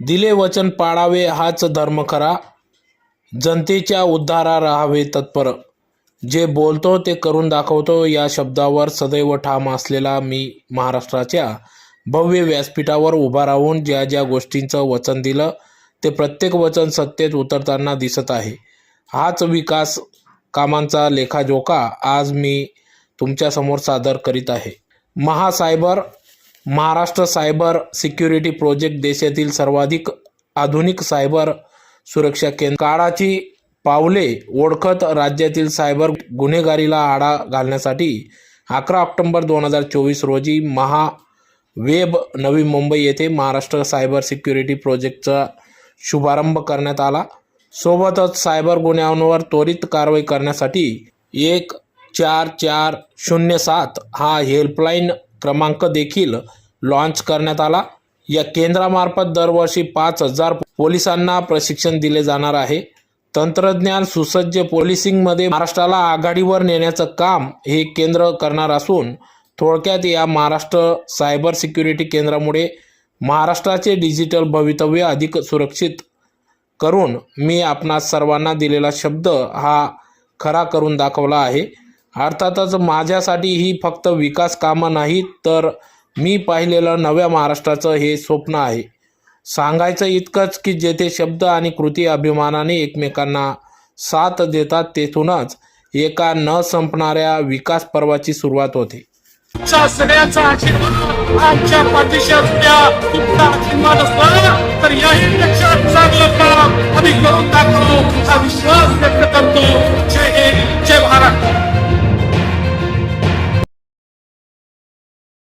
दिले वचन पाळावे हाच धर्म खरा. जनतेच्या उद्धारा राहावे तत्पर. जे बोलतो ते करून दाखवतो या शब्दावर सदैव ठाम असलेला मी महाराष्ट्राच्या भव्य व्यासपीठावर उभा राहून ज्या ज्या गोष्टींचं वचन दिलं ते प्रत्येक वचन सत्तेत उतरताना दिसत आहे. हाच विकास कामांचा लेखाजोखा आज मी तुमच्यासमोर सादर करीत आहे. महासायबर महाराष्ट्र सायबर सिक्युरिटी प्रोजेक्ट देशातील सर्वाधिक आधुनिक सायबर सुरक्षा केंद्र. काळाची पावले ओळखत राज्यातील सायबर गुन्हेगारीला आळा घालण्यासाठी अकरा ऑक्टोंबर दोन हजार चोवीस रोजी महा वेब नवी मुंबई येथे महाराष्ट्र सायबर सिक्युरिटी प्रोजेक्टचा शुभारंभ करण्यात आला. सोबतच सायबर गुन्ह्यांवर त्वरित कारवाई करण्यासाठी एक चार चार शून्य सात हा हेल्पलाईन क्रमांक देखील लॉन्च करण्यात आला. या केंद्रामार्फत दरवर्षी पाच हजार पोलिसांना प्रशिक्षण दिले जाणार आहे. तंत्रज्ञान सुसज्ज पोलिसिंगमध्ये महाराष्ट्राला आघाडीवर नेण्याचं काम हे केंद्र करणार असून थोडक्यात या महाराष्ट्र सायबर सिक्युरिटी केंद्रामुळे महाराष्ट्राचे डिजिटल भवितव्य अधिक सुरक्षित करून मी आपणास सर्वांना दिलेला शब्द हा खरा करून दाखवला आहे. अर्थातच माझ्यासाठी ही फक्त विकास कामं नाहीत तर मी पाहिलेलं नव्या महाराष्ट्राचं हे स्वप्न आहे. सांगायचं इतकंच की जेथे शब्द आणि कृती अभिमानाने एकमेकांना साथ देतात तेथूनच एका न संपणाऱ्या विकास पर्वाची सुरुवात होते. सगळ्यांचा आशीर्वाद आमच्या पाठीशी असल्या तुमचा आशीर्वाद असला तर याही पेक्षा चांगलं काम आम्ही करून दाखवू हा विश्वास व्यक्त करतो.